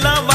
lava.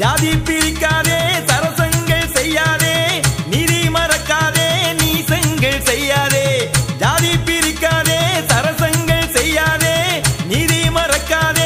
ஜாதி பிரிக்காதே சரசங்கள் செய்யாதே நிதி மறக்காதே நீ செய்யாதே. ஜாதி பிரிக்காதே சரசங்கள் செய்யாதே நிதி மறக்காதே.